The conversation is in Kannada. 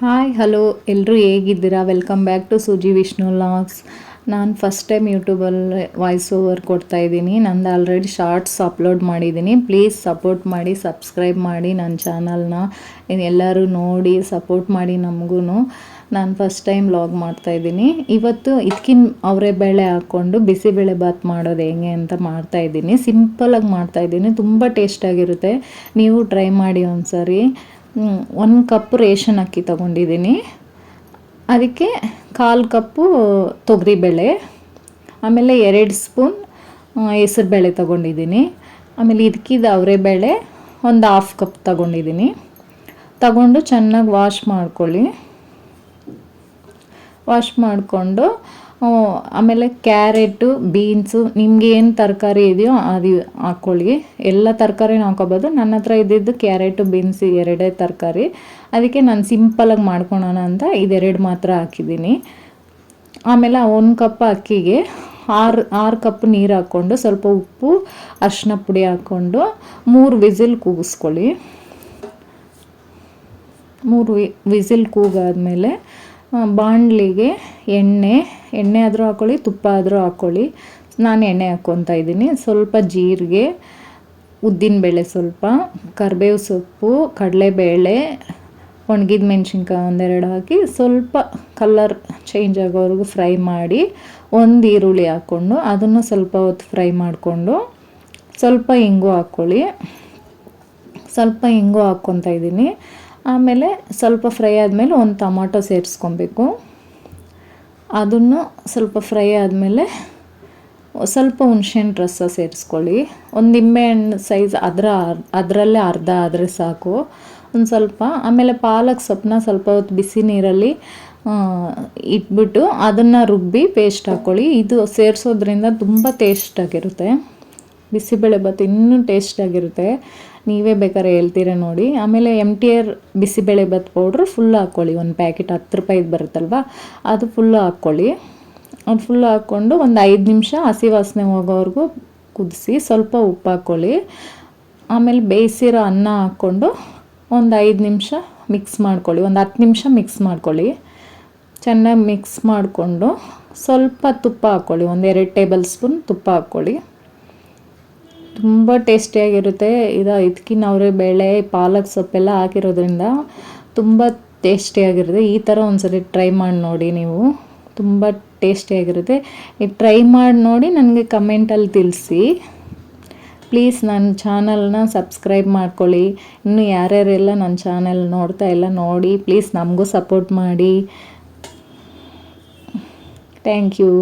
ಹಾಯ್ ಹಲೋ ಎಲ್ಲರೂ ಹೇಗಿದ್ದೀರಾ? Welcome back to Suji Vishnu vlogs ನಾನು ಫಸ್ಟ್ ಟೈಮ್ ಯೂಟ್ಯೂಬಲ್ಲಿ ವಾಯ್ಸ್ ಓವರ್ ಕೊಡ್ತಾ ಇದ್ದೀನಿ. ನಂದು ಆಲ್ರೆಡಿ ಶಾರ್ಟ್ಸ್ ಅಪ್ಲೋಡ್ ಮಾಡಿದ್ದೀನಿ. ಪ್ಲೀಸ್ ಸಪೋರ್ಟ್ ಮಾಡಿ ಸಬ್ಸ್ಕ್ರೈಬ್ ಮಾಡಿ ನನ್ನ ಚಾನಲ್ನ ಎಲ್ಲರೂ ನೋಡಿ ಸಪೋರ್ಟ್ ಮಾಡಿ ನಮಗೂ ನಾನು ಫಸ್ಟ್ ಟೈಮ್ ಲಾಗ್ ಮಾಡ್ತಾ ಇದ್ದೀನಿ. ಇವತ್ತು ಇದಕ್ಕಿನ ಅವರೇ ಬೇಳೆ ಹಾಕ್ಕೊಂಡು ಬಿಸಿಬೇಳೆ ಬಾತ್ ಮಾಡೋದು ಹೆಂಗೆ ಅಂತ ಮಾಡ್ತಾ ಇದ್ದೀನಿ. ಸಿಂಪಲಾಗಿ ಮಾಡ್ತಾ ಇದ್ದೀನಿ. ತುಂಬ ಟೇಸ್ಟಾಗಿರುತ್ತೆ ನೀವು ಟ್ರೈ ಮಾಡಿ ಒಂದ್ಸರಿ. ಒಂದು ಕಪ್ ರೇಷನ್ ಅಕ್ಕಿ ತಗೊಂಡಿದ್ದೀನಿ. ಅದಕ್ಕೆ ಕಾಲು ಕಪ್ಪು ತೊಗರಿಬೇಳೆ, ಆಮೇಲೆ ಎರಡು ಸ್ಪೂನ್ ಹೆಸರುಬೇಳೆ ತಗೊಂಡಿದ್ದೀನಿ. ಆಮೇಲೆ ಇದಕ್ಕಿದ ಬೇಳೆ ಒಂದು ಹಾಫ್ ಕಪ್ ತಗೊಂಡಿದ್ದೀನಿ. ತಗೊಂಡು ಚೆನ್ನಾಗಿ ವಾಶ್ ಮಾಡ್ಕೊಳ್ಳಿ. ವಾಶ್ ಮಾಡಿಕೊಂಡು ಆಮೇಲೆ ಕ್ಯಾರೆಟು, ಬೀನ್ಸು, ನಿಮ್ಗೆ ಏನು ತರಕಾರಿ ಇದೆಯೋ ಅದು ಹಾಕ್ಕೊಳ್ಳಿ ಎಲ್ಲ ತರಕಾರಿನೂ ಹಾಕೋಬೋದು. ನನ್ನ ಹತ್ರ ಇದ್ದಿದ್ದು ಕ್ಯಾರೆಟು, ಬೀನ್ಸ್ ಎರಡೇ ತರಕಾರಿ. ಅದಕ್ಕೆ ನಾನು ಸಿಂಪಲಾಗಿ ಮಾಡ್ಕೊಳೋಣ ಅಂತ ಇದೆರಡು ಮಾತ್ರ ಹಾಕಿದ್ದೀನಿ. ಆಮೇಲೆ ಒಂದು ಕಪ್ ಅಕ್ಕಿಗೆ ಆರು ಆರು ಕಪ್ ನೀರು ಹಾಕ್ಕೊಂಡು ಸ್ವಲ್ಪ ಉಪ್ಪು ಅರಿಶಿನ ಪುಡಿ ಹಾಕ್ಕೊಂಡು ಮೂರು ವಿಸಿಲ್ ಕೂಗಿಸ್ಕೊಳ್ಳಿ. ಮೂರು ವಿಸಿಲ್ ಕೂಗಾದ್ಮೇಲೆ ಬಾಣಲಿಗೆ ಎಣ್ಣೆ ಎಣ್ಣೆ ಆದರೂ ಹಾಕ್ಕೊಳ್ಳಿ ತುಪ್ಪ ಆದರೂ ಹಾಕ್ಕೊಳ್ಳಿ ನಾನು ಎಣ್ಣೆ ಹಾಕ್ಕೊತಾ ಇದ್ದೀನಿ. ಸ್ವಲ್ಪ ಜೀರಿಗೆ ಉದ್ದಿನಬೇಳೆ ಸ್ವಲ್ಪ, ಕರಿಬೇವು ಸೊಪ್ಪು, ಕಡಲೆಬೇಳೆ, ಒಣಗಿದ ಮೆಣಸಿನ್ಕಾಯಿ ಒಂದೆರಡು ಹಾಕಿ ಸ್ವಲ್ಪ ಕಲರ್ ಚೇಂಜ್ ಆಗೋವರೆಗೂ ಫ್ರೈ ಮಾಡಿ ಒಂದು ಈರುಳ್ಳಿ ಹಾಕ್ಕೊಂಡು ಅದನ್ನು ಸ್ವಲ್ಪ ಹೊತ್ತು ಫ್ರೈ ಮಾಡಿಕೊಂಡು ಸ್ವಲ್ಪ ಇಂಗು ಹಾಕ್ಕೊಳ್ಳಿ ಸ್ವಲ್ಪ ಇಂಗು ಹಾಕ್ಕೊತಾ ಇದ್ದೀನಿ. ಆಮೇಲೆ ಸ್ವಲ್ಪ ಫ್ರೈ ಆದಮೇಲೆ ಒಂದು ಟೊಮಾಟೊ ಸೇರಿಸ್ಕೊಬೇಕು. ಅದನ್ನು ಸ್ವಲ್ಪ ಫ್ರೈ ಆದಮೇಲೆ ಸ್ವಲ್ಪ ಹುಣ್ಸೆಹಣ್ ರಸ ಸೇರಿಸ್ಕೊಳ್ಳಿ. ಒಂದು ನಿಂಬೆಹಣ್ಣು ಸೈಜ್ ಅದರ ಅದರಲ್ಲೇ ಅರ್ಧ ಆದರೆ ಸಾಕು. ಒಂದು ಸ್ವಲ್ಪ, ಆಮೇಲೆ ಪಾಲಕ್ ಸೊಪ್ಪನ್ನ ಸ್ವಲ್ಪ ಹೊತ್ತು ಬಿಸಿ ನೀರಲ್ಲಿ ಇಟ್ಬಿಟ್ಟು ಅದನ್ನು ರುಬ್ಬಿ ಪೇಸ್ಟ್ ಹಾಕ್ಕೊಳ್ಳಿ ಇದು ಸೇರಿಸೋದ್ರಿಂದ ತುಂಬ ಟೇಸ್ಟಾಗಿರುತ್ತೆ ಬಿಸಿಬೇಳೆ ಭಾತ್ ಇನ್ನೂ ಟೇಸ್ಟಾಗಿರುತ್ತೆ ನೀವೇ ಬೇಕಾದ್ರೆ ಹೇಳ್ತೀರ ನೋಡಿ. ಆಮೇಲೆ M T R bisibele bath powder full ಹಾಕ್ಕೊಳ್ಳಿ ಒಂದು ಪ್ಯಾಕೆಟ್ ಹತ್ತು ರೂಪಾಯಿದು ಬರುತ್ತಲ್ವ? ಅದು ಫುಲ್ಲು ಹಾಕ್ಕೊಳ್ಳಿ ಅದು ಫುಲ್ ಹಾಕ್ಕೊಂಡು ಒಂದು ಐದು ನಿಮಿಷ ಹಸಿ ವಾಸನೆ ಹೋಗೋವರೆಗೂ ಕುದಿಸಿ ಸ್ವಲ್ಪ ಉಪ್ಪು ಹಾಕ್ಕೊಳ್ಳಿ ಆಮೇಲೆ ಬೇಯಿಸಿರೋ ಅನ್ನ ಹಾಕ್ಕೊಂಡು ಒಂದು ಐದು ನಿಮಿಷ ಮಿಕ್ಸ್ ಮಾಡ್ಕೊಳ್ಳಿ. ಒಂದು ಹತ್ತು ನಿಮಿಷ ಮಿಕ್ಸ್ ಮಾಡ್ಕೊಳ್ಳಿ. ಚೆನ್ನಾಗಿ ಮಿಕ್ಸ್ ಮಾಡಿಕೊಂಡು ಸ್ವಲ್ಪ ತುಪ್ಪ ಹಾಕ್ಕೊಳ್ಳಿ ಒಂದು ಎರಡು ಟೇಬಲ್ ಸ್ಪೂನ್ ತುಪ್ಪ ಹಾಕ್ಕೊಳ್ಳಿ ತುಂಬ ಟೇಸ್ಟಿಯಾಗಿರುತ್ತೆ ಇದು ಇದಕ್ಕಿನ್ನ ಅವರೇ ಬೇಳೆ, ಪಾಲಕ್ ಸೊಪ್ಪೆಲ್ಲ ಹಾಕಿರೋದ್ರಿಂದ ತುಂಬ ಟೇಸ್ಟಿಯಾಗಿರುತ್ತೆ ಈ ಥರ ಒಂದ್ಸರಿ ಟ್ರೈ ಮಾಡಿ ನೋಡಿ ನೀವು. ತುಂಬ ಟೇಸ್ಟಿಯಾಗಿರುತ್ತೆ ಈ ಟ್ರೈ ಮಾಡಿ ನೋಡಿ ನನಗೆ ಕಮೆಂಟಲ್ಲಿ ತಿಳಿಸಿ. ಪ್ಲೀಸ್ ನನ್ನ ಚಾನಲ್ನ ಸಬ್ಸ್ಕ್ರೈಬ್ ಮಾಡ್ಕೊಳ್ಳಿ. ಇನ್ನು ಯಾರ್ಯಾರೆಲ್ಲ ನನ್ನ ಚಾನಲ್ ನೋಡ್ತಾ ಎಲ್ಲ ನೋಡಿ ಪ್ಲೀಸ್ ನಮಗೂ ಸಪೋರ್ಟ್ ಮಾಡಿ. Thank you